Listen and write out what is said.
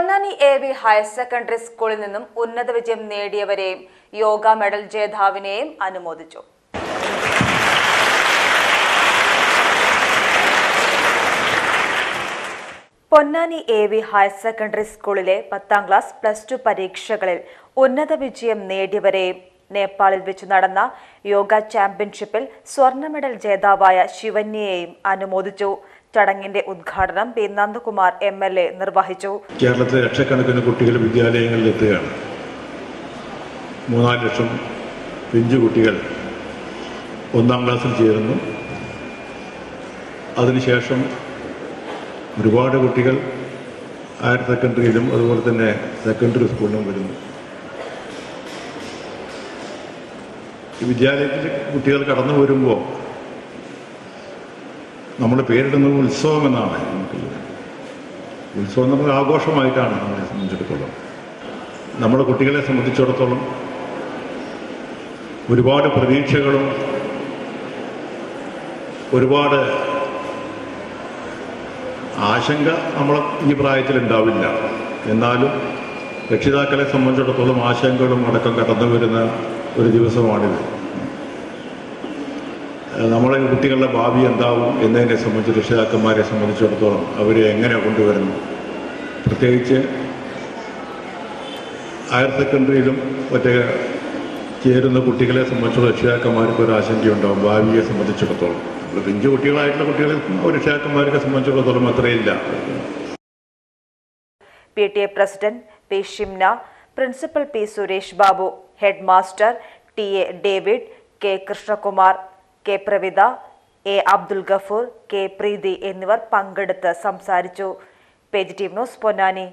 Ponnani A V higher secondary സ്കൂളിൽ നിന്നും ഉന്നത വിജയം നേടിയവരെയും യോഗ മെഡൽ ജേതാവിനെയും അനുമോദിച്ചു. Ponnani A V higher secondary സ്കൂളിലെ പത്താം ക്ലാസ് പ്ലസ് ടു പരീക്ഷകളിൽ ഉന്നത വിജയം നേടിയവരെയും നേപ്പാളിൽ വെച്ച് നടന്ന യോഗ ചാമ്പ്യൻഷിപ്പിൽ സ്വർണ മെഡൽ ജേതാവായ ശിവന്യയെയും അനുമോദിച്ചു. ചടങ്ങിന്റെ ഉദ്ഘാടനം P Nandakumar M L A നിർവഹിച്ചു. കേരളത്തിലെ ലക്ഷക്കണക്കിന് കുട്ടികൾ വിദ്യാലയങ്ങളിൽ എത്തുകയാണ്. മൂന്നാൽ ലക്ഷം പിഞ്ചു കുട്ടികൾ ഒന്നാം ക്ലാസ്സിൽ ചേരുന്നു. അതിനുശേഷം ഒരുപാട് കുട്ടികൾ ഹയർ സെക്കൻഡറിയിലും അതുപോലെ തന്നെ സെക്കൻഡറി സ്കൂളിലും വരുന്നു. വിദ്യാലയത്തിൽ കുട്ടികൾ കടന്നു വരുമ്പോൾ നമ്മൾ പേരിടുന്നത് ഉത്സവം എന്നാണ് നമുക്ക് ഉത്സവം എന്ന് പറഞ്ഞാൽ ആഘോഷമായിട്ടാണ് നമ്മളെ സംബന്ധിച്ചിടത്തോളം. നമ്മുടെ കുട്ടികളെ സംബന്ധിച്ചിടത്തോളം ഒരുപാട് പ്രതീക്ഷകളും ഒരുപാട് ആശങ്ക നമ്മൾ ഈ പ്രായത്തിൽ ഉണ്ടാവില്ല. എന്നാലും രക്ഷിതാക്കളെ സംബന്ധിച്ചിടത്തോളം ആശങ്കകളും അടക്കം കടന്നു വരുന്ന ഒരു ദിവസമാണിത്. നമ്മളെ കുട്ടികളുടെ ഭാവി എന്താവും എന്നതിനെ സംബന്ധിച്ച് രക്ഷിതാക്കന്മാരെ സംബന്ധിച്ചിടത്തോളം അവരെ എങ്ങനെ കൊണ്ടുവരുന്നു? പ്രത്യേകിച്ച് ഹയർ സെക്കൻഡറിയിലും മറ്റേ ചേരുന്ന കുട്ടികളെ സംബന്ധിച്ചുള്ള രക്ഷിതാക്കന്മാർക്ക് ഒരു ആശങ്കയുണ്ടാവും ഭാവിയെ സംബന്ധിച്ചിടത്തോളം. പിഞ്ചു കുട്ടികളായിട്ടുള്ള കുട്ടികളെ രക്ഷിതാക്കന്മാരെ സംബന്ധിച്ചിടത്തോളം അത്രയില്ല. P. T. A president P. Shimna principal P. Suresh Babu head master T. A. David K. Krishnakumar K Pravitha A Abdul Gafoor K Preethi എന്നിവർ പങ്കെടുത്ത് സംസാരിച്ചു. Page team news Ponnani.